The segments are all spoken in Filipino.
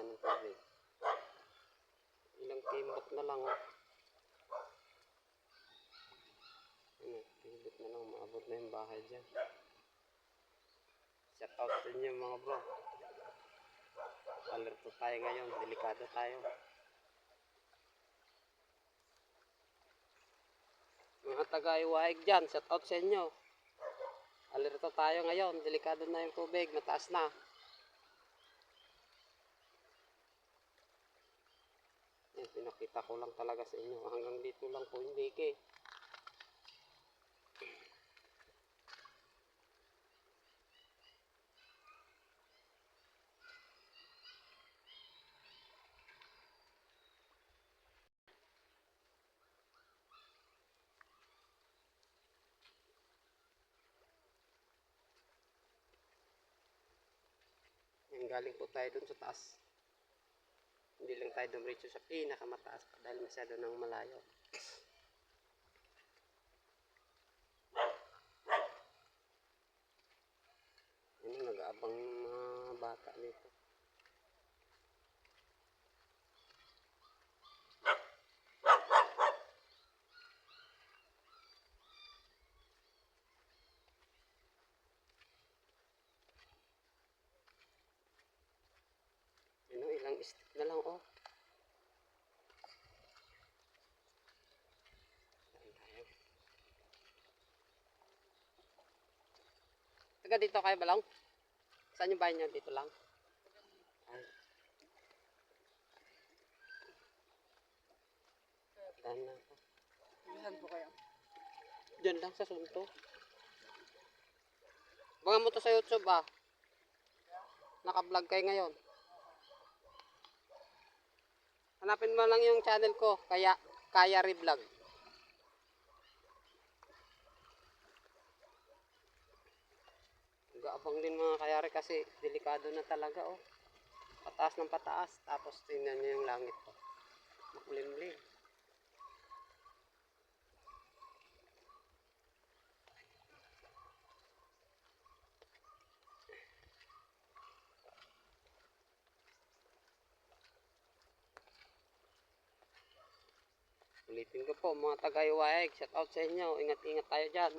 niya ng tubig. Ilang timbok na lang oh. Ano, timbok na lang, maabot na yung bahay dyan. Shout out sa inyo mga bro. Alerto tayo ngayon, delikado tayo. Mga taga-iwahig dyan, shout out sa inyo. Alerto tayo ngayon, delikado na yung tubig, mataas na. Yan, pinakita ko lang talaga sa inyo. Hanggang dito lang po yung dike. Yan, galing po tayo dun sa taas. Hindi lang tayo dumiretso sa pinakamataas pa dahil masyado nang malayo. Yan ang nag-aabang mga bata dito. Step na lang oh. Taga dito kayo ba lang? Saan yung bahay niyo? Dito lang? Ay. Saan ako? Saan po kayo? Diyan lang sa sunto. Baka mo to sa YouTube ah. Naka-vlog kayo ngayon. Hanapin mo lang yung channel ko, kaya Kaya Revlog. Gaabang din mga kayari kasi delikado na talaga oh. Pataas ng pataas, tapos tingnan niyo yung langit ko. Makulimlim. Ulitin ko po mga taga-iwaeg, shout out sa inyo. Ingat-ingat tayo dyan.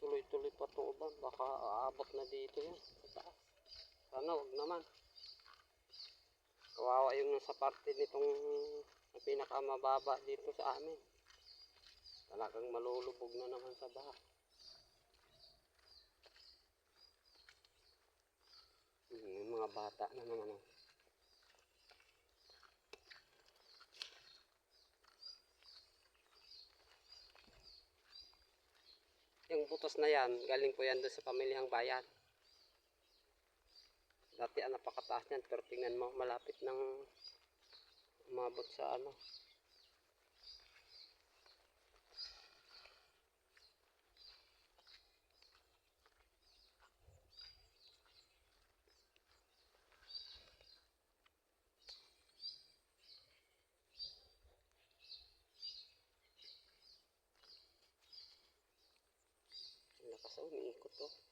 Magtuloy-tuloy pa ito ba? Baka aabot na dito yan. Sana wag naman. Kawawa yung nasa parte nitong pinakamababa dito sa amin. Talagang malulubog na naman sa baha. Yung mga bata na naman. Butos na yan, galing po yan doon sa pamilyang bayan. Dati ang napakataas niyan, pero tingnan mo, malapit ng umabot sa ano. Oh, umiikot oh.